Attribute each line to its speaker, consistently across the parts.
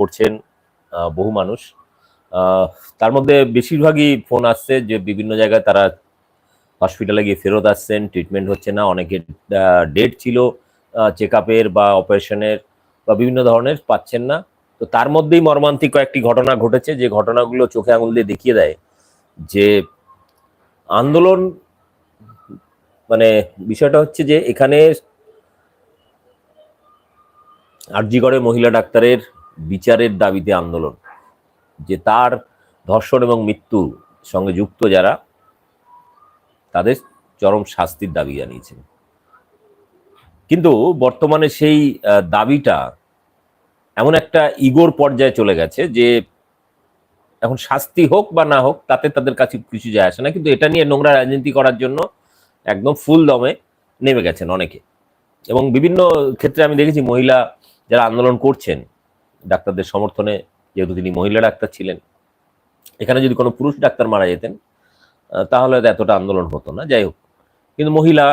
Speaker 1: করছেন বহু মানুষ। তার মধ্যে বেশিরভাগই ফোন আসছে যে বিভিন্ন জায়গায় তারা হসপিটালে গিয়ে ফেরত আসছেন ট্রিটমেন্ট হচ্ছে না অনেকের ডেট ছিল চেক বা অপারেশনের বা বিভিন্ন ধরনের পাচ্ছেন না। তো তার মধ্যেই মর্মান্তিক কয়েকটি ঘটনা ঘটেছে, যে ঘটনাগুলো চোখে আঙুল দিয়ে দেখিয়ে দেয় যে আন্দোলন মানে বিষয়টা হচ্ছে যে এখানে আরজিগড়ে মহিলা ডাক্তারের বিচারের দাবিতে আন্দোলন, যে তার ধর্ষণ এবং মৃত্যু সঙ্গে যুক্ত যারা, তাদের চরম শাস্তির দাবি জানিয়েছেন। কিন্তু বর্তমানে সেই দাবিটা এমন একটা ইগোর পর্যায়ে চলে গেছে যে, এখন শাস্তি হোক বা না হোক, তাতে তাদের কাছে কিছু যায় আসে না। কিন্তু এটা নিয়ে নোংরা রাজনীতি করার জন্য একদম ফুল দমে নেমে গেছেন অনেকে। এবং বিভিন্ন ক্ষেত্রে আমি দেখেছি মহিলা যারা আন্দোলন করছেন ডাক্তারদের সমর্থনে, যেহেতু তিনি মহিলা ডাক্তার ছিলেন, এখানে যদি কোনো পুরুষ ডাক্তার মারা যেতেন তাহলে এতটা আন্দোলন হতো না। যাই হোক, কিন্তু মহিলা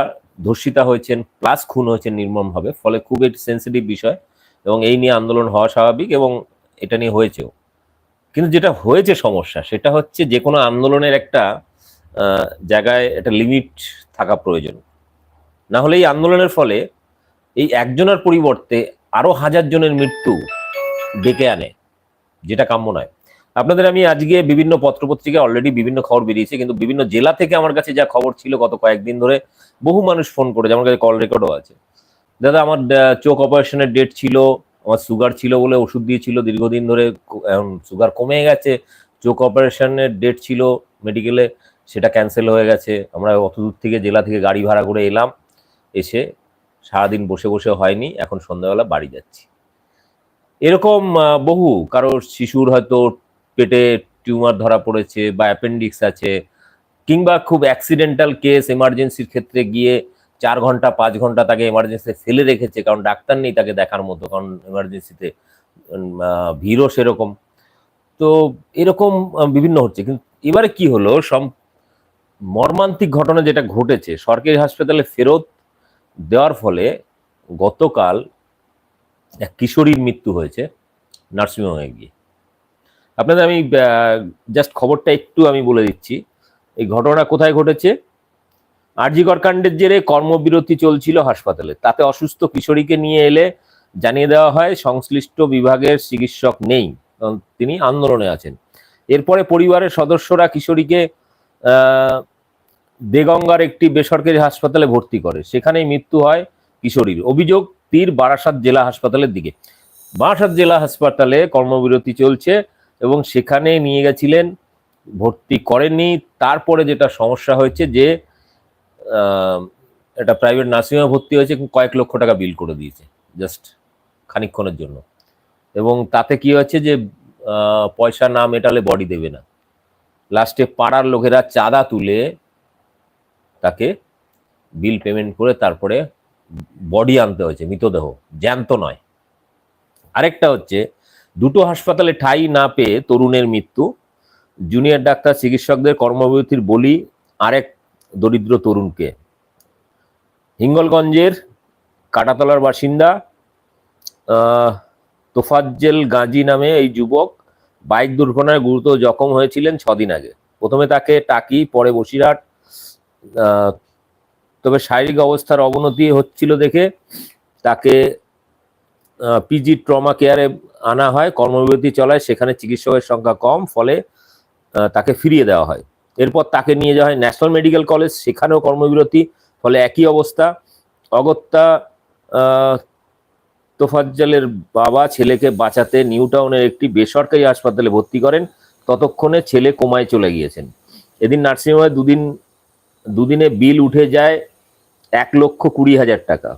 Speaker 1: ধর্ষিতা হয়েছেন প্লাস খুন হয়েছেন নির্মমভাবে, ফলে খুব একটি সেন্সিটিভ বিষয় এবং এই নিয়ে আন্দোলন হওয়া স্বাভাবিক এবং এটা নিয়ে হয়েছেও। কিন্তু যেটা হয়েছে সমস্যা, সেটা হচ্ছে যে কোনো আন্দোলনের একটা জায়গায় একটা লিমিট থাকা প্রয়োজন। না হলে এই আন্দোলনের ফলে এই একজনের পরিবর্তে আরও হাজার জনের মৃত্যু ডেকে আনে, যেটা কাম্য নয়। আপনাদের আমি আজকে বিভিন্ন পত্রপত্রিকায় অলরেডি বিভিন্ন খবর বেরিয়েছে, কিন্তু বিভিন্ন জেলা থেকে আমার কাছে যা খবর ছিল গত কয়েকদিন ধরে, বহু মানুষ ফোন করেছে, আমার কাছে কল রেকর্ডও আছে। দাদা, আমার চোখ অপারেশনের ডেট ছিল, আমার সুগার ছিল বলে ওষুধ দিয়েছিল, দীর্ঘদিন ধরে এখন সুগার কমে গেছে চোখ অপারেশনের ডেট ছিল মেডিকেলে সেটা ক্যান্সেল হয়ে গেছে, আমরা অত দূর থেকে জেলা থেকে গাড়ি ভাড়া করে এলাম, এসে সারাদিন বসে বসে হয়নি, এখন সন্ধ্যাবেলা বাড়ি যাচ্ছি। এরকম বহু। কারোর শিশুর হয়তো পেটে টিউমার ধরা পড়েছে বা অ্যাপেন্ডিক্স আছে কিংবা খুব অ্যাক্সিডেন্টাল কেস এমার্জেন্সির ক্ষেত্রে গিয়ে চার ঘণ্টা, পাঁচ ঘণ্টা তাকে এমার্জেন্সিতে ফেলে রেখেছে। কারণ ডাক্তার নেই তাকে দেখার মতো, কারণ এমার্জেন্সিতে ভিড়ও সেরকম। তো এরকম বিভিন্ন হচ্ছে। কিন্তু এবারে কি হলো, সম, মর্মান্তিক ঘটনা যেটা ঘটেছে, সরকারি হাসপাতালে ফেরত দেওয়ার ফলে গতকাল এক কিশোরীর মৃত্যু হয়েছে, নার্সিংহোমে গিয়ে। আপনাদের আমি জাস্ট খবরটা একটু আমি বলে দিচ্ছি। এই ঘটনা কোথায় ঘটেছে? আরজিকর কাণ্ডের জেরে কর্মবিরতি চলছিল হাসপাতালে। তাতে অসুস্থ কিশোরীকে নিয়ে এলে জানিয়ে দেওয়া হয়, সংশ্লিষ্ট বিভাগের চিকিৎসক নেই তিনি আন্দোলনে আছেন। এরপরে পরিবারের সদস্যরা কিশোরীকে দেগঙ্গার একটি বেসরকারি হাসপাতালে ভর্তি করে। সেখানেই মৃত্যু হয় কিশোরীর। অভিযোগ তীর বারাসাত জেলা হাসপাতালের দিকে। বারাসাত জেলা হাসপাতালে কর্মবিরতি চলছে এবং সেখানে নিয়ে গেছিলেন, ভর্তি করেননি। তারপরে যেটা সমস্যা হয়েছে যে এটা প্রাইভেট নার্সিংহোমে ভর্তি হয়েছে কয়েক লক্ষ টাকা বিল করে দিয়েছে জাস্ট খানিকক্ষণের জন্য। এবং তাতে কি হয়েছে যে পয়সা না মেটালে বডি দেবে না। লাস্টে পাড়ার লোকেরা চাঁদা তুলে তাকে বিল পেমেন্ট করে তারপরে বডি আনতে হয়েছে, মৃতদেহ, জ্যান্ত নয়। আরেকটা হচ্ছে, দুটো হাসপাতালে ঠাঁই না পেয়ে তরুণের মৃত্যু। জুনিয়র ডাক্তার, চিকিৎসকদের কর্মবিরতির বলি আরেক দরিদ্র তরুণকে। হিঙ্গলগঞ্জের কাটাতলার বাসিন্দা তোফাজ্জেল গাজী নামে এই যুবক বাইক দুর্ঘটনায় গুরুতর জখম হয়েছিলেন ছদিন আগে। প্রথমে তাকে টাকি, পরে বসিরহাট তবে শারীরিক অবস্থার অবনতি হচ্ছিল দেখে তাকে পিজি ট্রমা কেয়ারে আনা হয়, কর্মবিরতি চলায়, সেখানে চিকিৎসকের সংখ্যা কম, ফলে তাকে ফিরিয়ে দেওয়া হয়। এরপর তাকে নিয়ে যাওয়া হয় ন্যাশনাল মেডিকেল কলেজ সেখানেও কর্মবিরতি, ফলে একই অবস্থা। অগত্যা তোফাজ্জালের বাবা ছেলেকে বাঁচাতে নিউ টাউনের একটি বেসরকারি হাসপাতালে ভর্তি করেন। ততক্ষণে ছেলে কোমায় চলে গিয়েছেন। এদিন নার্সিংহোমে দুদিন, দুদিনে বিল উঠে যায় এক লক্ষ কুড়ি হাজার টাকা।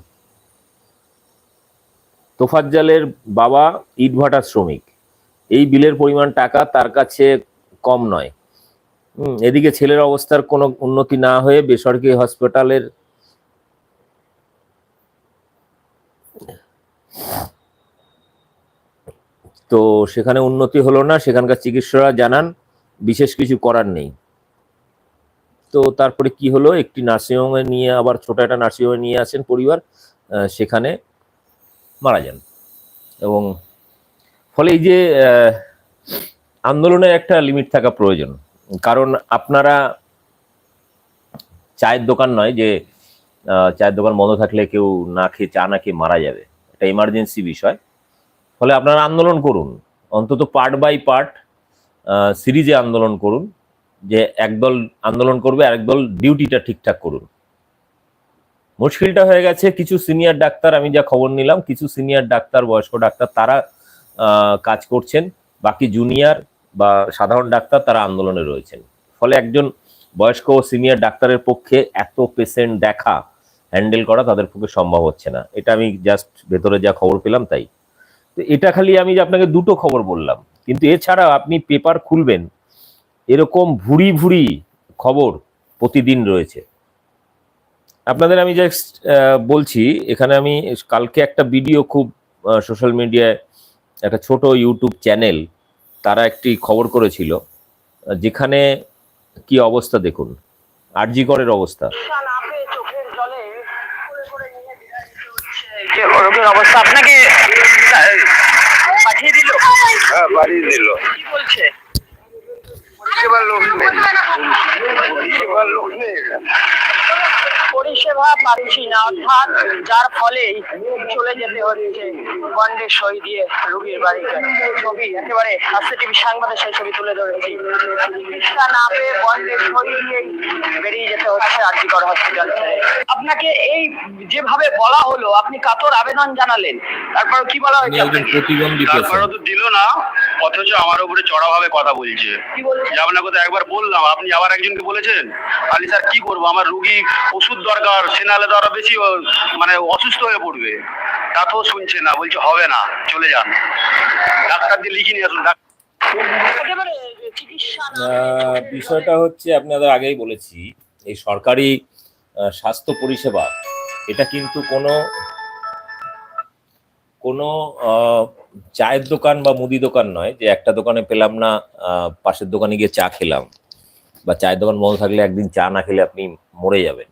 Speaker 1: তোফাজ্জালের বাবা ইটভাটার শ্রমিক। এই বিলের পরিমাণ টাকা তার কাছে কম নয়। এদিকে ছেলের অবস্থার কোনো উন্নতি না হয়ে বেসরকারি হসপিটালের তো সেখানে উন্নতি হলো না, সেখানকার চিকিৎসকরা জানান বিশেষ কিছু করার নেই। তো তারপরে কি হলো? একটি নার্সিংহোমে নিয়ে আবার ছোট একটা নার্সিংহোমে নিয়ে আসেন পরিবার সেখানে মারা যান। এবং ফলে এই যে আন্দোলনের একটা লিমিট থাকা প্রয়োজন। কারণ আপনারা চায়ের দোকান নয় যে চায়ের দোকান বন্ধ থাকলে কেউ না খেয়ে, চা না খেয়ে মারা যাবে। এটা ইমার্জেন্সি বিষয়। ফলে আপনারা আন্দোলন করুন। অন্তত পার্ট বাই পার্ট সিরিজে আন্দোলন করুন। যে একদল আন্দোলন করবে, আরেক দল ডিউটিটা ঠিকঠাক করুন। মুশকিলটা হয়ে গেছে, কিছু সিনিয়র ডাক্তার, আমি যা খবর নিলাম, কিছু সিনিয়র ডাক্তার, বয়স্ক ডাক্তার, তারা কাজ করছেন। বাকি জুনিয়র বা সাধারণ ডাক্তার, তারা আন্দোলনে রয়েছেন। ফলে একজন বয়স্ক ও সিনিয়র ডাক্তারের পক্ষে এত পেশেন্ট দেখা হ্যান্ডেল করা তাদের পক্ষে সম্ভব হচ্ছে না। এটা আমি জাস্ট ভেতরে যা খবর পেলাম তাই। তো এটা খালি আমি যে আপনাকে দুটো খবর বললাম। কিন্তু এছাড়া আপনি পেপার খুলবেন এরকম ভুরি ভুরি খবর প্রতিদিন রয়েছে। আপনাদের আমি জাস্ট বলছি এখানে আমি কালকে একটা ভিডিও খুব সোশ্যাল মিডিয়ায় একটা ছোট ইউটিউব চ্যানেল তারা একটি খবর করেছিল যেখানে কি অবস্থা দেখুন। আরজিকরের অবস্থা।
Speaker 2: শিক্ষা না পেয়ে চোখের জলে করে করে নিয়ে বিদারিত হচ্ছে যে রোগের অবস্থা আপনাকে পাঠিয়ে দিল?
Speaker 3: হ্যাঁ বাড়িয়ে দিল।
Speaker 2: কি বলছে?
Speaker 3: পরিষেবার লোক নেই পরিষেবার লোক নেই এখানে।
Speaker 2: পরিষেবা পাচ্ছি না অর্থাৎ যার ফলে চলে যেতে হচ্ছে বন্ডে সই দিয়ে রুগীর বাড়িতে। ছবি একেবারে হাসতে টিভি সাংবাদিক সেই ছবি তুলে ধরেছি। চিকিৎসা না পেয়ে বন্ডে সই দিয়েই বেরিয়ে যেতে হচ্ছে আরজিকর হসপিটাল ছেড়ে আপনাকে এই যেভাবে বলা হলো আপনি কাতর আবেদন জানালেন। তারপর কি বলা হয়েছে
Speaker 1: প্রতিবন্ধী পেশেন্ট
Speaker 3: তো দিল না অথচ আমার উপরে চড়াভাবে কথা বলছে।
Speaker 2: কি বলছে?
Speaker 3: যে আপনাকে তো একবার বললাম আপনি আবার একজনকে বলেছেন? আলি স্যার কি করব? আমার রুগী ওষুধ দরকার সে নাহলে তো আরও বেশি মানে অসুস্থ হয়ে পড়বে। তা তো শুনছে না বলছে হবে না চলে যান। ডাক্তার দিয়ে লিখে নিয়ে আসুন
Speaker 1: বিষয়টা হচ্ছে আপনাদের আগেই বলেছি এই সরকারি আহ, স্বাস্থ্য পরিষেবা এটা কিন্তু কোনো কোনো আহ, চায়ের দোকান বা মুদি দোকান নয় যে একটা দোকানে পেলাম না আহ, পাশের দোকানে গিয়ে চা খেলাম বা চায়ের দোকান বন্ধ থাকলে একদিন চা না খেলে আপনি মরে যাবেন।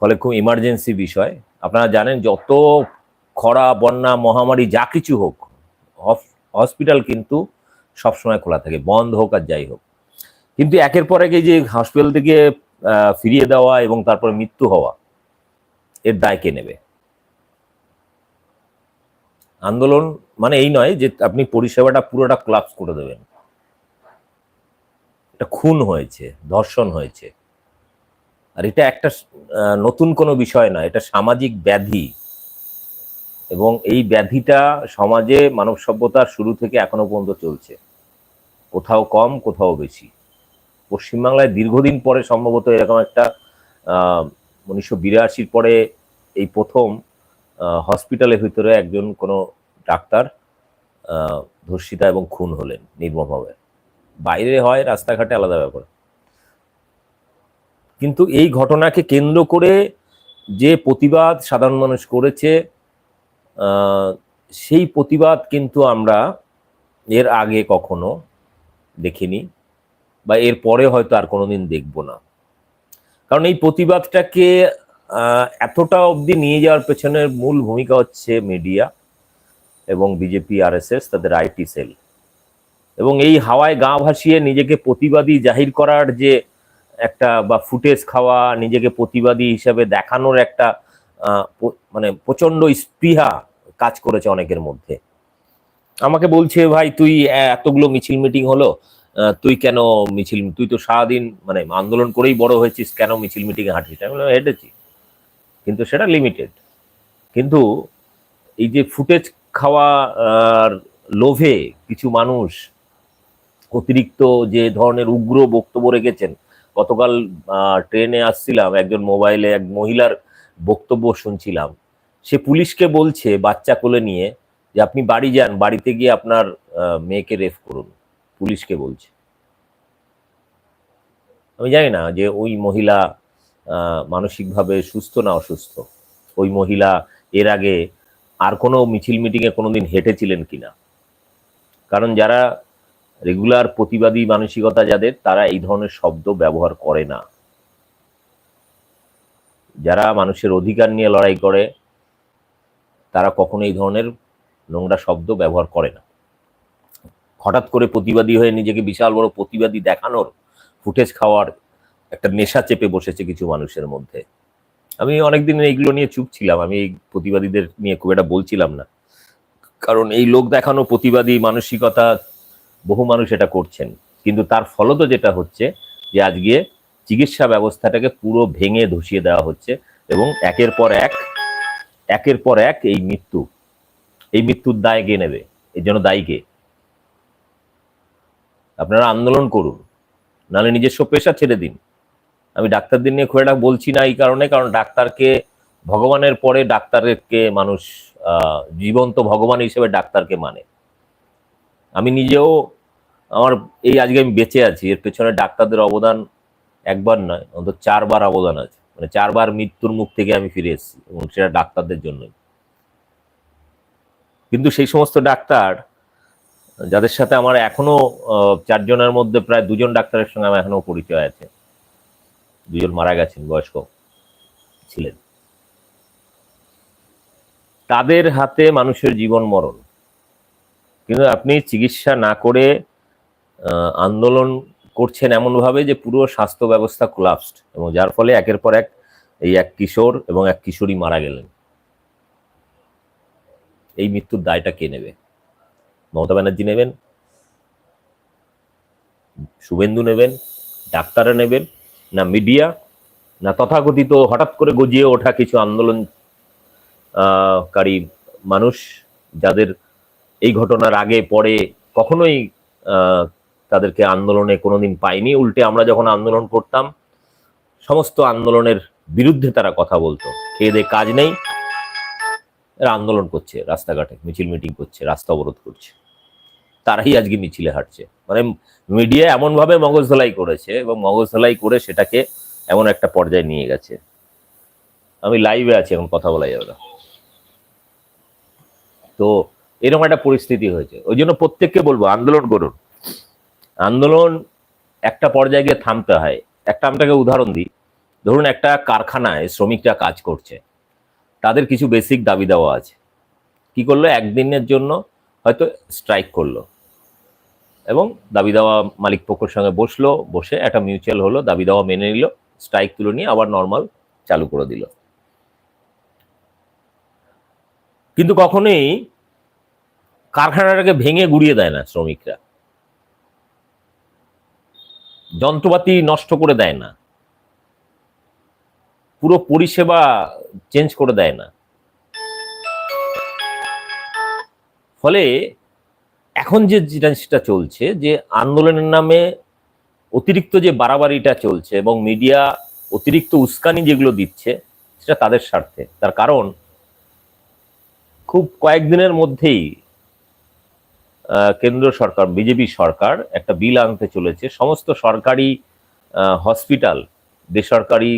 Speaker 1: ফলে খুব ইমার্জেন্সি বিষয়। আপনারা জানেন যত খরা, বন্যা, মহামারী যা কিছু হোক হসপিটাল কিন্তু সবসময় খোলা থাকে, বন্ধ হোক আর যাই হোক। কিন্তু একের পর এক যে হসপিটাল থেকে ফিরিয়ে দেওয়া এবং তারপরে মৃত্যু হওয়া, এর দায় কে নেবে? আন্দোলন মানে এই নয় যে আপনি পরিষেবাটা পুরোটা ক্লাপস করে দেবেন। এটা খুন হয়েছে, ধর্ষণ হয়েছে। আর এটা একটা নতুন কোনো বিষয় না এটা সামাজিক ব্যাধি। এবং এই ব্যাধিটা সমাজে মানব সভ্যতার শুরু থেকে এখনও পর্যন্ত চলছে। কোথাও কম, কোথাও বেশি। পশ্চিমবাংলায় দীর্ঘদিন পরে সম্ভবত এরকম একটা উনিশশো বিরাশির পরে এই প্রথম হসপিটালের ভিতরে একজন কোনো ডাক্তার ধর্ষিতা এবং খুন হলেন নির্মমভাবে। বাইরে হয়, রাস্তাঘাটে আলাদা ব্যাপার। কিন্তু এই ঘটনাকে কেন্দ্র করে যে প্রতিবাদ সাধারণ মানুষ করেছে সেই প্রতিবাদ কিন্তু আমরা এর আগে কখনো দেখিনি বা এর পরে হয়তো আর কোনোদিন দেখব না। কারণ এই প্রতিবাদটাকে এতটা অবধি নিয়ে যাওয়ার পেছনের মূল ভূমিকা হচ্ছে মিডিয়া এবং বিজেপি, আরএসএস, তাদের আইটি সেল। এবং এই হাওয়ায় গা ভাসিয়ে নিজেকে প্রতিবাদী জাহির করার যে একটা বা ফুটেজ খাওয়া, নিজেকে প্রতিবাদী হিসাবে দেখানোর একটা মানে প্রচণ্ড স্পৃহা কাজ করেছে অনেকের মধ্যে। আমাকে বলছে, ভাই, তুই এতগুলো মিছিল মিটিং হলো তুই কেন মিছিল, তুই তো সারাদিন মানে আন্দোলন করেই বড় হয়েছিস, কেন মিছিল মিটিং হাঁটিস আমি হেঁটেছি। কিন্তু সেটা লিমিটেড কিন্তু এই যে ফুটেজ খাওয়া, আর লোভে কিছু মানুষ অতিরিক্ত যে ধরনের উগ্র বক্তব্য রেখেছেন গতকাল ট্রেনে আসছিলাম, একজন মোবাইলে এক মহিলার বক্তব্য শুনছিলাম। সে পুলিশকে বলছে বাচ্চা কোলে নিয়ে যে আপনি বাড়ি যান, বাড়িতে গিয়ে আপনার মেয়েকে রেফ করুন, পুলিশকে বলছে। আমি জানি না যে ওই মহিলা মানসিকভাবে সুস্থ না অসুস্থ। ওই মহিলা এর আগে আর কোনো মিছিল মিটিংয়ে কোনোদিন হেঁটেছিলেন কিনা? কারণ যারা রেগুলার প্রতিবাদী মানসিকতা যাদের, তারা এই ধরনের শব্দ ব্যবহার করে না। যারা মানুষের অধিকার নিয়ে লড়াই করে, তারা কখনো এই ধরনের নোংরা শব্দ ব্যবহার করে না। হঠাৎ করে প্রতিবাদী হয়ে নিজেকে বিশাল বড় প্রতিবাদী দেখানোর ফুটেজ খাওয়ার একটা নেশা চেপে বসেছে কিছু মানুষের মধ্যে। আমি অনেকদিন এইগুলো নিয়ে চুপ ছিলাম, আমি এই প্রতিবাদীদের নিয়ে খুব একটা বলছিলাম না। কারণ এই লোক দেখানো প্রতিবাদী মানসিকতা বহু মানুষ এটা করছেন। কিন্তু তার ফলত যেটা হচ্ছে যে আজকে চিকিৎসা ব্যবস্থাটাকে পুরো ভেঙে ধসিয়ে দেওয়া হচ্ছে এবং একের পর এক, একের পর এক এই মৃত্যু, এই মৃত্যুর দায় কে নেবে? এর জন্য দায়ী কে? আপনারা আন্দোলন করুন, নাহলে নিজস্ব পেশা ছেড়ে দিন। আমি ডাক্তারদের নিয়ে খুব একটা বলছি না এই কারণে, কারণ ডাক্তারকে ভগবানের পরে ডাক্তারকে মানুষ জীবন্ত ভগবান হিসেবে ডাক্তারকে মানে। আমি নিজেও আমার এই আজকে আমি বেঁচে আছি, এর পেছনে ডাক্তারদের অবদান একবার নয়, অন্তত চারবার অবদান আছে। মানে চারবার মৃত্যুর মুখ থেকে আমি ফিরে এসেছি এবং সেটা ডাক্তারদের জন্যই। কিন্তু সেই সমস্ত ডাক্তার, যাদের সাথে আমার এখনও চারজনের মধ্যে প্রায় দুজন ডাক্তারের সঙ্গে আমার এখনও পরিচয় আছে। দুজন মারা গেছেন, বয়স্ক ছিলেন। তাদের হাতে মানুষের জীবন মরণ। কিন্তু আপনি চিকিৎসা না করে আন্দোলন করছেন এমনভাবে যে পুরো স্বাস্থ্য ব্যবস্থা কোলাপসড এবং যার ফলে একের পর এক এই এক কিশোর এবং এক কিশোরী মারা গেলেন। এই মৃত্যুর দায়টা কে নেবে? মমতা ব্যানার্জি নেবেন, শুভেন্দু নেবেন, ডাক্তাররা নেবেন, না মিডিয়া, না তথাকথিত হঠাৎ করে গজিয়ে ওঠা কিছু আন্দোলন কারী মানুষ যাদের এই ঘটনার আগে, পরে কখনোই তাদেরকে আন্দোলনে কোনোদিন পাইনি। উল্টে আমরা যখন আন্দোলন করতাম, সমস্ত আন্দোলনের বিরুদ্ধে তারা কথা বলতো। খেয়ে কাজ নেই। এরা আন্দোলন করছে রাস্তাঘাটে, মিছিল মিটিং করছে, রাস্তা অবরোধ করছে। তারাই আজকে মিছিলে হাঁটছে। মানে মিডিয়া এমনভাবে মগজ ধোলাই করেছে এবং মগজ ধোলাই করে সেটাকে এমন একটা পর্যায়ে নিয়ে গেছে। আমি লাইভে আছি, এখন কথা বলা যাবে তো এরকম একটা পরিস্থিতি হয়েছে। ওই জন্য প্রত্যেককে বলব, আন্দোলন করুন। আন্দোলন একটা পর্যায়ে গিয়ে থামতে হয়। একটা আপনাকে উদাহরণ দিই। ধরুন একটা কারখানায় শ্রমিকরা কাজ করছে। তাদের কিছু বেসিক দাবি দেওয়া আছে। কি করল? একদিনের জন্য হয়তো স্ট্রাইক করল। এবং দাবি দেওয়া মালিক পক্ষের সঙ্গে বসল, বসে একটা মিউচুয়াল হলো, দাবি দেওয়া মেনে নিল স্ট্রাইক তুলে নিয়ে আবার নর্মাল চালু করে দিল। কিন্তু কখনোই কারখানাটাকে ভেঙে গুড়িয়ে দেয় না শ্রমিকরা। যন্ত্রপাতি নষ্ট করে দেয় না। পুরো পরিষেবা চেঞ্জ করে দেয় না। ফলে এখন যে জিনিসটা চলছে, যে আন্দোলনের নামে অতিরিক্ত যে বাড়াবাড়িটা চলছে এবং মিডিয়া অতিরিক্ত উস্কানি যেগুলো দিচ্ছে, সেটা তাদের স্বার্থে। তার কারণ খুব কয়েকদিনের মধ্যেই কেন্দ্র সরকার, বিজেপি সরকার একটা বিল আনতে চলেছে। সমস্ত সরকারি হসপিটাল বেসরকারি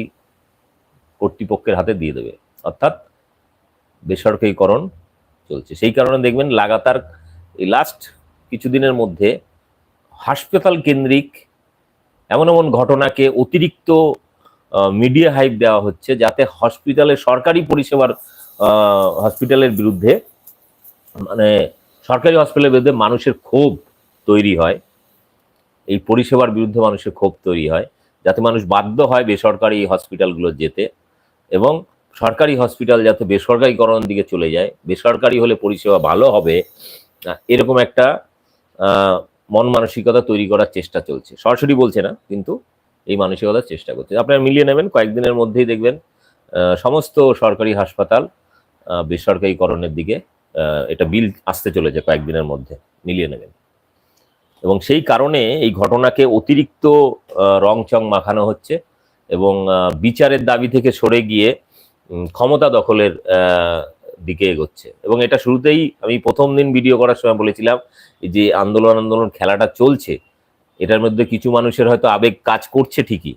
Speaker 1: কর্তৃপক্ষের হাতে দিয়ে দেবে। অর্থাৎ বেসরকারীকরণ চলছে। সেই কারণে দেখবেন লাগাতার এই লাস্ট কিছুদিনের মধ্যে হাসপাতাল কেন্দ্রিক এমন এমন ঘটনাকে অতিরিক্ত মিডিয়া হাইপ দেওয়া হচ্ছে যাতে হসপিটালে সরকারি পরিষেবার হসপিটালের বিরুদ্ধে মানে সরকারি হসপিটালের বিরুদ্ধে মানুষের ক্ষোভ তৈরি হয়। এই পরিষেবার বিরুদ্ধে মানুষের ক্ষোভ তৈরি হয়। যাতে মানুষ বাধ্য হয় বেসরকারি হসপিটালগুলো যেতে এবং সরকারি হসপিটাল যাতে বেসরকারিকরণের দিকে চলে যায়। বেসরকারি হলে পরিষেবা ভালো হবে। এরকম একটা মন মানসিকতা তৈরি করার চেষ্টা চলছে। সরাসরি বলছে না, কিন্তু এই মানসিকতার চেষ্টা করছে। আপনারা মিলিয়ে নেবেন, কয়েকদিনের মধ্যেই দেখবেন সমস্ত সরকারি হাসপাতাল বেসরকারিকরণের দিকে এটা বিল আসতে চলেছে কয়েকদিনের মধ্যে, মিলিয়ে নেবেন। এবং সেই কারণে এই ঘটনাকে অতিরিক্ত রংচং মাখানো হচ্ছে এবং বিচারের দাবি থেকে সরে গিয়ে ক্ষমতা দখলের দিকে এগোচ্ছে। এবং এটা শুরুতেই আমি প্রথম দিন ভিডিও করার সময় বলেছিলাম যে আন্দোলন আন্দোলন খেলাটা চলছে, এটার মধ্যে কিছু মানুষের হয়তো আবেগ কাজ করছে ঠিকই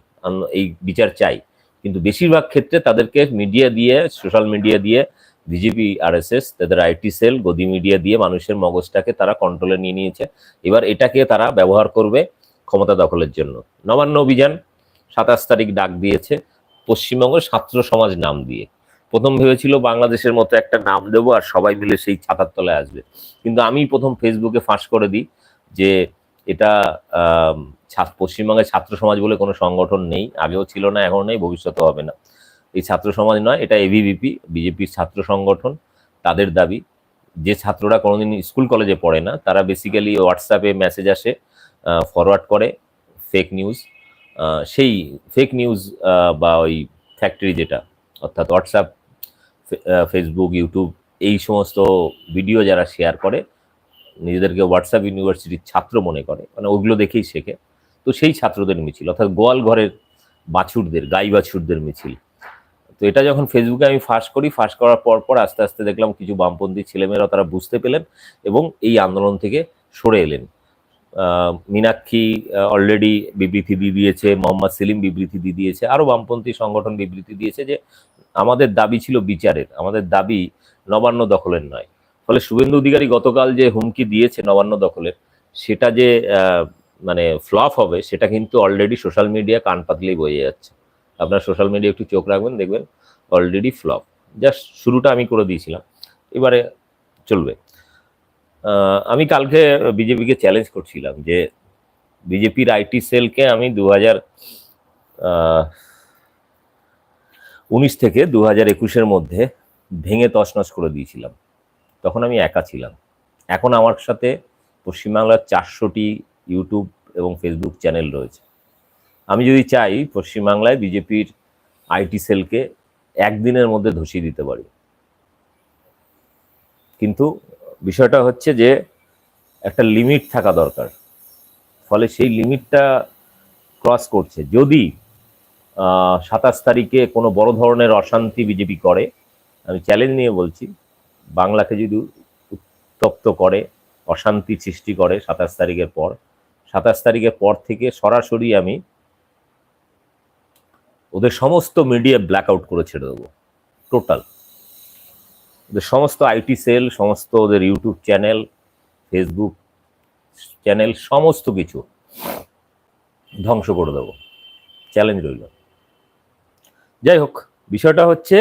Speaker 1: এই বিচার চাই। কিন্তু বেশিরভাগ ক্ষেত্রে তাদেরকে মিডিয়া দিয়ে, সোশ্যাল মিডিয়া দিয়ে বিজেপি, আরএসএস, তাদের আইটি সেল, গদি মিডিয়া দিয়ে মানুষের মগজটাকে তারা কন্ট্রোলে নিয়ে নিয়েছে। এবার এটাকে তারা ব্যবহার করবে ক্ষমতা দখলের জন্য। নবান্ন অভিযান সাতাশ তারিখ ডাক দিয়েছে পশ্চিমবঙ্গ ছাত্র সমাজ নাম দিয়ে। প্রথম ভেবেছিল বাংলাদেশের মতো একটা নাম দেবো আর সবাই মিলে সেই ছাতার তলায় আসবে। কিন্তু আমি প্রথম ফেসবুকে ফাঁস করে দিই যে এটা পশ্চিমবঙ্গের ছাত্র সমাজ বলে কোনো সংগঠন নেই। আগেও ছিল না, এখন নেই ভবিষ্যতে হবে না। এই ছাত্র সমাজ নয়, এটা এবিভিপি বিজেপির ছাত্র সংগঠন, তাদের দাবি। যে ছাত্ররা কোনোদিন স্কুল কলেজে পড়ে না, তারা বেসিক্যালি হোয়াটসঅ্যাপে মেসেজ আসে ফরওয়ার্ড করে ফেক নিউজ সেই ফেক নিউজ বা ওই ফ্যাক্টরি যেটা, অর্থাৎ হোয়াটসঅ্যাপ ফেসবুক ইউটিউব এই সমস্ত ভিডিও যারা শেয়ার করে, নিজেদেরকে হোয়াটসঅ্যাপ ইউনিভার্সিটির ছাত্র মনে করে মানে ওগুলো দেখেই শেখে। তো সেই ছাত্রদের মিছিল, অর্থাৎ গোয়াল ঘরের বাছুরদের, গাই বাছুরদের মিছিল তো এটা যখন ফেসবুকে আমি ফাঁস করি, ফাঁস করার পর পর আস্তে আস্তে দেখলাম কিছু বামপন্থী ছেলেমেয়েরা তারা বুঝতে পেলেন এবং এই আন্দোলন থেকে সরে এলেন। মীনাক্ষী অলরেডি বিবৃতি দিয়ে দিয়েছে, মোহাম্মদ সেলিম বিবৃতি দিয়ে দিয়েছে আরও বামপন্থী সংগঠন বিবৃতি দিয়েছে যে আমাদের দাবি ছিল বিচারের, আমাদের দাবি নবান্ন দখলের নয়। ফলে শুভেন্দু অধিকারী গতকাল যে হুমকি দিয়েছে নবান্ন দখলের, সেটা যে মানে ফ্লপ হবে, সেটা কিন্তু অলরেডি সোশ্যাল মিডিয়া কান পাতলেই বয়ে যাচ্ছে। আপনার সোশ্যাল মিডিয়া একটু চোখ রাখবেন, দেখবেন অলরেডি ফ্লপ জাস্ট শুরুটা আমি করে দিয়েছিলাম। এবারে চলবে। আমি কালকে বিজেপিকে চ্যালেঞ্জ করছিলাম যে বিজেপির আইটি সেলকে আমি দু হাজার উনিশ থেকে দু হাজার একুশের মধ্যে ভেঙে তছনছ করে দিয়েছিলাম। তখন আমি একা ছিলাম। এখন আমার সাথে পশ্চিমবাংলার চারশোটি ইউটিউব এবং ফেসবুক চ্যানেল রয়েছে। আমি যদি চাই পশ্চিমবাংলায় বিজেপির আইটি সেলকে একদিনের মধ্যে ধসিয়ে দিতে পারি। কিন্তু বিষয়টা হচ্ছে যে একটা লিমিট থাকা দরকার। ফলে সেই লিমিটটা ক্রস করছে। যদি সাতাশ তারিখে কোনো বড় ধরনের অশান্তি বিজেপি করে, আমি চ্যালেঞ্জ নিয়ে বলছি, বাংলাকে যদি উত্তপ্ত করে, অশান্তি সৃষ্টি করে সাতাশ তারিখের পর, সাতাশ তারিখের পর থেকে সরাসরি আমি ওদের সমস্ত মিডিয়া ব্ল্যাক আউট করে ছেড়ে দেবো টোটাল ওদের সমস্ত আইটি সেল সমস্ত ওদের ইউটিউব চ্যানেল ফেসবুক চ্যানেল সমস্ত কিছু ধ্বংস করে দেবো। চ্যালেঞ্জ রইল। যাই হোক, বিষয়টা হচ্ছে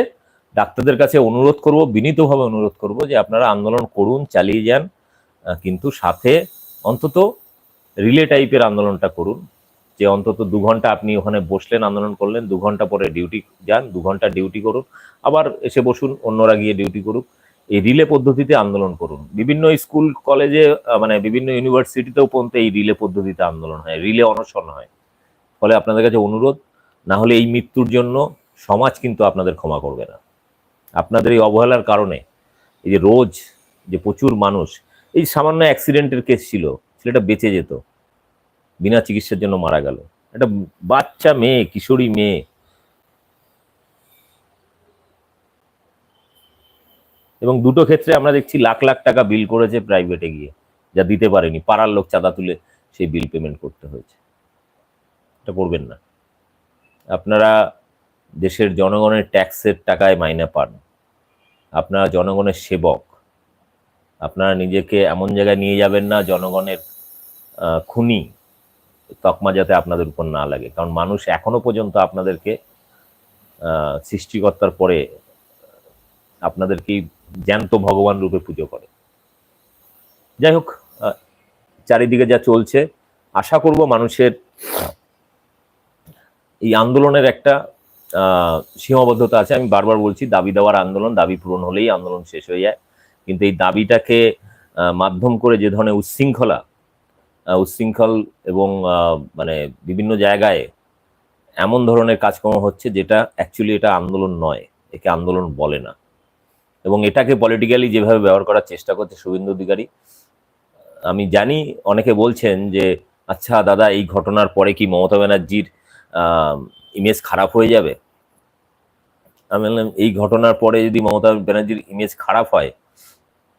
Speaker 1: ডাক্তারদের কাছে অনুরোধ করব, বিনীতভাবে অনুরোধ করব যে আপনারা আন্দোলন করুন, চালিয়ে যান কিন্তু সাথে অন্তত রিলে টাইপের আন্দোলনটা করুন। যে অন্তত দু ঘণ্টা আপনি ওখানে বসলেন, আন্দোলন করলেন, দু ঘণ্টা পরে ডিউটি যান, দু ঘণ্টা ডিউটি করুন, আবার এসে বসুন, অন্যরা গিয়ে ডিউটি করুক। এই রিলে পদ্ধতিতে আন্দোলন করুন। বিভিন্ন স্কুল, কলেজে মানে বিভিন্ন ইউনিভার্সিটিতেও পর্যন্ত এই রিলে পদ্ধতিতে আন্দোলন হয়, রিলে অনশন হয়। ফলে আপনাদের কাছে অনুরোধ, না হলে এই মৃত্যুর জন্য সমাজ কিন্তু আপনাদের ক্ষমা করবে না। আপনাদের এই অবহেলার কারণে এই যে রোজ যে প্রচুর মানুষ, এই সামান্য অ্যাক্সিডেন্টের কেস ছিল, ছেলেটা বেঁচে যেত। বিনা চিকিৎসার জন্য মারা গেল। একটা বাচ্চা মেয়ে, কিশোরী মেয়ে। এবং দুটো ক্ষেত্রে আমরা দেখছি লাখ লাখ টাকা বিল করেছে প্রাইভেটে গিয়ে, যা দিতে পারেনি। পাড়ার লোক চাঁদা তুলে সেই বিল পেমেন্ট করতে হয়েছে। এটা করবেন না। আপনারা দেশের জনগণের ট্যাক্সের টাকায় মাইনে পান। আপনারা জনগণের সেবক। আপনারা নিজেকে এমন জায়গায় নিয়ে যাবেন না, জনগণের খুনি। তকমা যাতে আপনাদের উপর না লাগে। কারণ মানুষ এখনও পর্যন্ত আপনাদেরকে সৃষ্টিকর্তার পরে আপনাদেরকেই জ্যান্ত ভগবান রূপে পুজো করে। যাই হোক চারিদিকে যা চলছে, আশা করব মানুষের এই আন্দোলনের একটা সীমাবদ্ধতা আছে। আমি বারবার বলছি, দাবি দেওয়ার আন্দোলন, দাবি পূরণ হলেই আন্দোলন শেষ হয়ে যায়। কিন্তু এই দাবিটাকে মাধ্যম করে যে ধরনের উচ্ছৃঙ্খলা উচ্ছৃঙ্খল এবং মানে বিভিন্ন জায়গায় এমন ধরনের কাজকর্ম হচ্ছে যেটা অ্যাকচুয়ালি এটা আন্দোলন নয়, একে আন্দোলন বলে না। এবং এটাকে পলিটিক্যালি যেভাবে ব্যবহার করার চেষ্টা করছে শুভেন্দু অধিকারী, আমি জানি অনেকে বলছেন যে আচ্ছা দাদা, এই ঘটনার পরে কি মমতা ব্যানার্জির ইমেজ খারাপ হয়ে যাবে? আমি বললাম, এই ঘটনার পরে যদি মমতা ব্যানার্জির ইমেজ খারাপ হয়,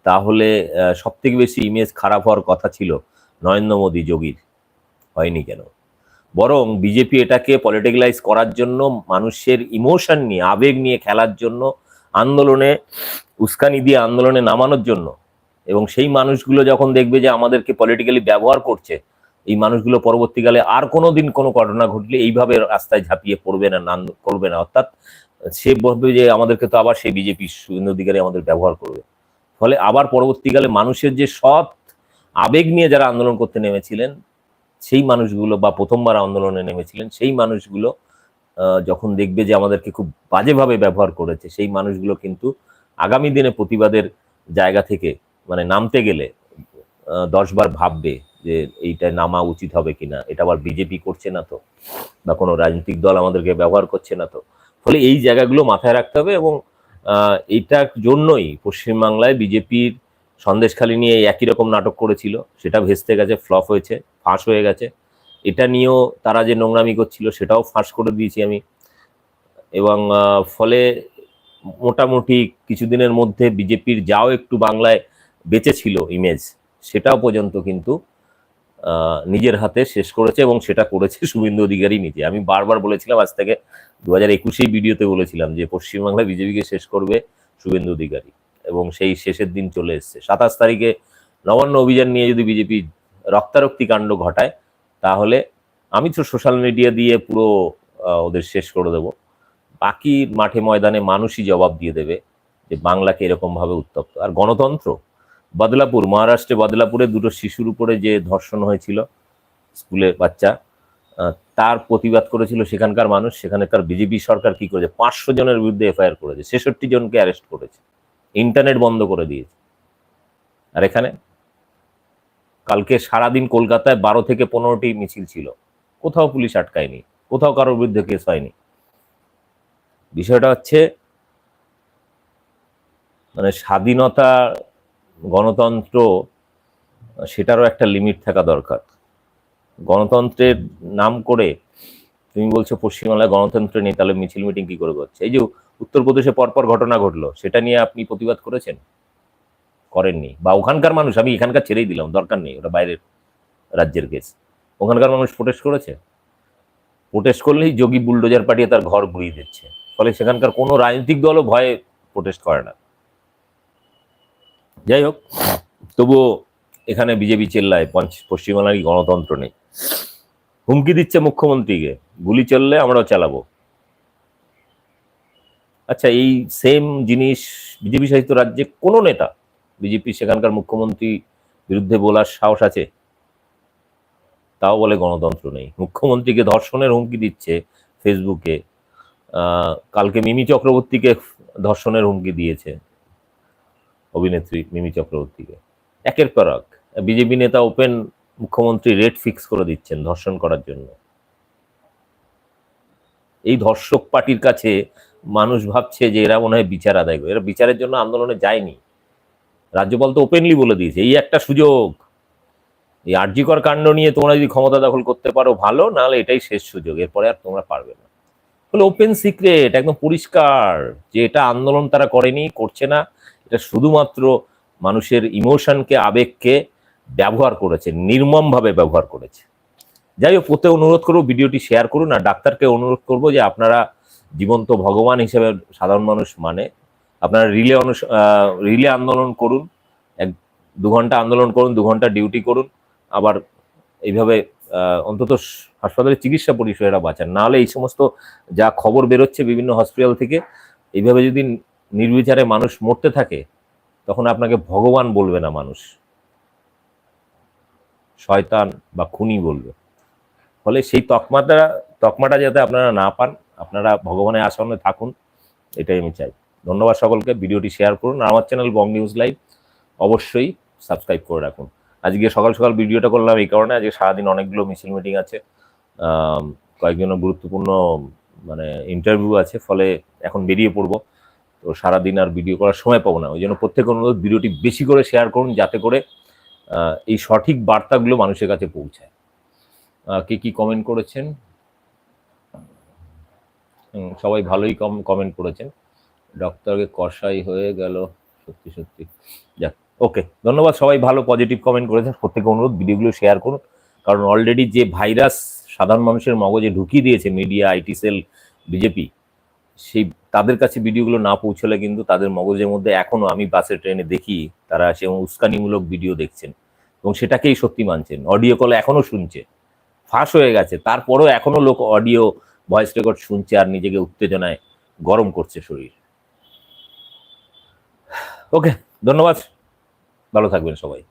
Speaker 1: তাহলে সব থেকে বেশি ইমেজ খারাপ হওয়ার কথা ছিল। নরেন্দ্র মোদী যোগীর হয়নি কেন? বরং বিজেপি এটাকে পলিটিক্যালাইজ করার জন্য, মানুষের ইমোশন নিয়ে, আবেগ নিয়ে খেলার জন্য, আন্দোলনে উস্কানি দিয়ে আন্দোলনে নামানোর জন্য। এবং সেই মানুষগুলো যখন দেখবে যে আমাদেরকে পলিটিক্যালি ব্যবহার করছে, এই মানুষগুলো পরবর্তীকালে আর কোনো দিন কোনো ঘটনা ঘটলে এইভাবে রাস্তায় ঝাঁপিয়ে পড়বে না করবে না। অর্থাৎ সে বলবে যে আমাদেরকে তো আবার সেই বিজেপি অধিকারী আমাদের ব্যবহার করবে। ফলে আবার পরবর্তীকালে মানুষের যে সৎ আবেগ নিয়ে যারা আন্দোলন করতে নেমেছিলেন, সেই মানুষগুলো বা প্রথমবার আন্দোলনে নেমেছিলেন, সেই মানুষগুলো যখন দেখবে যে আমাদেরকে খুব বাজেভাবে ব্যবহার করেছে, সেই মানুষগুলো কিন্তু আগামী দিনে প্রতিবাদের জায়গা থেকে মানে নামতে গেলে দশবার ভাববে যে এইটা নামা উচিত হবে কিনা, এটা আবার বিজেপি করছে না তো, বা কোনো রাজনৈতিক দল আমাদেরকে ব্যবহার করছে না তো। ফলে এই জায়গাগুলো মাথায় রাখতে হবে এবং এইটার জন্যই পশ্চিমবাংলায় বিজেপির সন্দেশখালী নিয়ে একই রকম নাটক করেছিল। সেটা ভেস্তে গেছে, ফ্লপ হয়েছে, ফাঁস হয়ে গেছে। এটা নিয়েও তারা যে নোংরামি করছিল সেটাও ফাঁস করে দিয়েছি আমি। এবং ফলে মোটামুটি কিছুদিনের মধ্যে বিজেপির যাও একটু বাংলায় বেঁচে ছিল ইমেজ সেটাও পর্যন্ত কিন্তু নিজের হাতে শেষ করেছে এবং সেটা করেছে শুভেন্দু অধিকারী নিজে। আমি বারবার বলেছিলাম, আজ থেকে দু হাজার একুশেই ভিডিওতে বলেছিলাম যে পশ্চিমবাংলায় বিজেপিকে শেষ করবে শুভেন্দু অধিকারী। এবং সেই শেষের দিন চলে এসছে। সাতাশ তারিখে নবান্ন অভিযান নিয়ে যদি বিজেপি রক্তারক্তি কাণ্ড ঘটায়, তাহলে আমি তো সোশ্যাল মিডিয়া দিয়ে পুরো ওদের শেষ করে দেব। বাকি মাঠে ময়দানে মানুষই জবাব দিয়ে দেবে যে বাংলাকে এরকমভাবে উত্তপ্ত। আর গণতন্ত্র, বদলাপুর, মহারাষ্ট্রে বদলাপুরে দুটো শিশুর উপরে যে ধর্ষণ হয়েছিল স্কুলের বাচ্চা তার প্রতিবাদ করেছিল সেখানকার মানুষ, সেখানকার বিজেপি সরকার কি করেছে? পাঁচশো জনের বিরুদ্ধে এফআইআর করেছে, ছেষট্টি জনকে অ্যারেস্ট করেছে। ইন্টারনেট বন্ধ করে দিয়েছে। আর এখানে? কালকে সারাদিন কলকাতায় বারো থেকে পনেরোটি মিছিল ছিল। কোথাও পুলিশ আটকায়নি, কোথাও কারোর বিরুদ্ধে কেস হয়নি। বিষয়টা হচ্ছে মানে স্বাধীনতা গণতন্ত্র, সেটারও একটা লিমিট থাকা দরকার। গণতন্ত্রের নাম করে, তুমি বলছো পশ্চিমবাংলায় গণতন্ত্র নেই, তাহলে মিছিল মিটিং কি করে করছে? এই যে উত্তরপ্রদেশে পরপর ঘটনা ঘটলো, সেটা নিয়ে আপনি প্রতিবাদ করেছেন? করেননি। বা ওখানকার মানুষ, আমি এখানকার ছেড়েই দিলাম, দরকার নেই ওটা বাইরের রাজ্যের কেস ওখানকার মানুষ প্রোটেস্ট করেছে? প্রোটেস্ট করলেই যোগী বুলডোজার পাঠিয়ে তার ঘর ঘুরিয়ে দিচ্ছে। ফলে সেখানকার কোনো রাজনৈতিক দলও ভয়ে প্রোটেস্ট করে না। যাই হোক, তবুও এখানে বিজেপি চেল্লায় পশ্চিমবাংলার গণতন্ত্র নেই। হুমকি দিচ্ছে মুখ্যমন্ত্রীকে, গুলি চললে আমরাও চালাবো। আচ্ছা এই সেম জিনিস বিজেপি শাসিত রাজ্যে কোনো নেতা বিজেপি সেখানকার মুখ্যমন্ত্রী বিরুদ্ধে বলার সাহস আছে? তাও বলে গণতন্ত্র নেই। মুখ্যমন্ত্রীকে ধর্ষণের হুমকি দিচ্ছে ফেসবুকে। কালকে মিমি চক্রবর্তীকে ধর্ষণের হুমকি দিয়েছে অভিনেত্রী মিমি চক্রবর্তীকে। একের পর এক। বিজেপি নেতা ওপেন মুখ্যমন্ত্রী রেট ফিক্স করে দিচ্ছেন ধর্ষণ করার জন্য। এই ধর্ষক পার্টির কাছে মানুষ ভাবছে যে এরা মনে হয় বিচার আদায় করে। এরা বিচারের জন্য আন্দোলনে যায়নি। রাজ্যপাল তো ওপেনলি বলে দিয়েছে, এই একটা সুযোগ। এই আর্যিকর কাণ্ড নিয়ে তোমরা যদি ক্ষমতা দখল করতে পারো ভালো, নাহলে এটাই শেষ সুযোগ, এরপরে আর তোমরা পারবে না। বলে ওপেন সিক্রেট একদম পরিষ্কার, যে এটা আন্দোলন তারা করেনি, করছে না, এটা শুধুমাত্র মানুষের ইমোশনকে আবেগকে ব্যবহার করেছে, নির্মমভাবে ব্যবহার করেছে। যাই হোক প্রত্যেক অনুরোধ করব, ভিডিওটি শেয়ার করুন, আর ডাক্তারকে অনুরোধ করব যে আপনারা জীবন্ত ভগবান হিসেবে সাধারণ মানুষ মানে। আপনারা রিলে অনু রিলে আন্দোলন করুন, এক দু ঘণ্টা আন্দোলন করুন, দু ঘণ্টা ডিউটি করুন, আবার এইভাবে অন্তত হাসপাতালে চিকিৎসা পরিষেবা বাঁচান। নাহলে এই সমস্ত যা খবর বেরোচ্ছে বিভিন্ন হসপিটাল থেকে, এইভাবে যদি নির্বিচারে মানুষ মরতে থাকে, তখন আপনাকে ভগবান বলবে না মানুষ। শয়তান বা খুনি বলবে। ফলে সেই তকমাটা তকমাটা যাতে আপনারা না পান আপনারা ভগবানের আসনে থাকুন, এটাই আমি চাই। ধন্যবাদ সকলকে, ভিডিওটি শেয়ার করুন আর আমার চ্যানেল বং নিউজ লাইভ অবশ্যই সাবস্ক্রাইব করে রাখুন। আজকে সকাল সকাল ভিডিওটা করলাম এই কারণে, আজকে সারাদিন অনেকগুলো মিছিল মিটিং আছে কয়েকজনের গুরুত্বপূর্ণ মানে ইন্টারভিউ আছে, ফলে এখন বেরিয়ে পড়ব। তো সারাদিন আর ভিডিও করার সময় পাবো না, ওই জন্য প্রত্যেক অনুরোধ, ভিডিওটি বেশি করে শেয়ার করুন যাতে করে এই সঠিক বার্তাগুলো মানুষের কাছে পৌঁছায়। কে কি কমেন্ট করেছেন? সবাই ভালোই কম কমেন্ট করেছেন। ডক্টরকে কষাই হয়ে গেল, সত্যি সত্যি। যাক ওকে ধন্যবাদ সবাই ভালো পজিটিভ কমেন্ট করেছেন। প্রত্যেকে অনুরোধ ভিডিওগুলো শেয়ার করুন। কারণ অলরেডি যে ভাইরাস সাধারণ মানুষের মগজে ঢুকিয়ে দিয়েছে মিডিয়া আইটি সেল বিজেপি সেই, তাদের কাছে ভিডিওগুলো না পৌঁছলে কিন্তু তাদের মগজের মধ্যে এখনও আমি বাসে ট্রেনে দেখি তারা সে উস্কানিমূলক ভিডিও দেখছেন। এবং সেটাকেই সত্যি মানছেন। অডিও কল এখনও শুনছে। ফাঁস হয়ে গেছে। তারপরেও এখনও লোক অডিও ভয়েস রেকর্ড শুনছে আর নিজেকে উত্তেজনায় গরম করছে শরীর। ওকে ধন্যবাদ। ভালো থাকবেন সবাই।